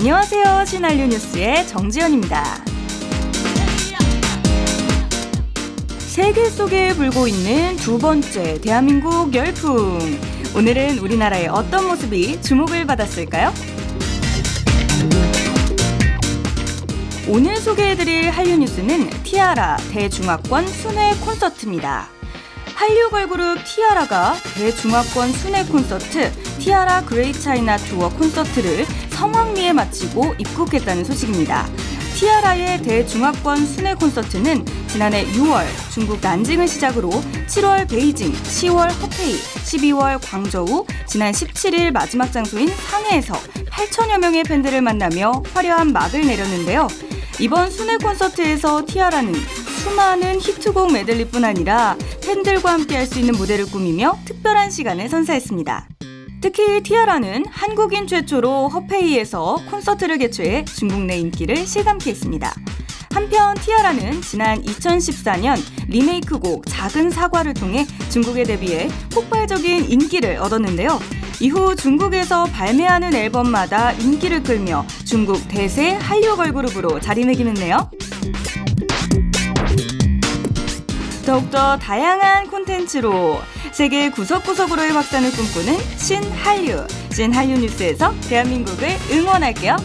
안녕하세요. 신한류 뉴스의 정지연입니다. 세계 속에 불고 있는 두 번째 대한민국 열풍. 오늘은 우리나라의 어떤 모습이 주목을 받았을까요? 오늘 소개해드릴 한류 뉴스는 티아라 대중화권 순회 콘서트입니다. 한류 걸그룹 티아라가 대중화권 순회 콘서트 티아라 그레이 차이나 투어 콘서트를 성황리에 마치고 입국했다는 소식입니다. 티아라의 대중화권 순회 콘서트는 지난해 6월 중국 난징을 시작으로 7월 베이징, 10월 허페이, 12월 광저우, 지난 17일 마지막 장소인 상해에서 8천여 명의 팬들을 만나며 화려한 막을 내렸는데요. 이번 순회 콘서트에서 티아라는 수많은 히트곡 메들리뿐 아니라 팬들과 함께 할 수 있는 무대를 꾸미며 특별한 시간을 선사했습니다. 특히 티아라는 한국인 최초로 허페이에서 콘서트를 개최해 중국 내 인기를 실감케 했습니다. 한편 티아라는 지난 2014년 리메이크곡 작은 사과를 통해 중국에 데뷔해 폭발적인 인기를 얻었는데요. 이후 중국에서 발매하는 앨범마다 인기를 끌며 중국 대세 한류 걸그룹으로 자리매김했네요. 더욱더 다양한 콘텐츠로 세계 구석구석으로의 확산을 꿈꾸는 신한류, 신한류 뉴스에서 대한민국을 응원할게요.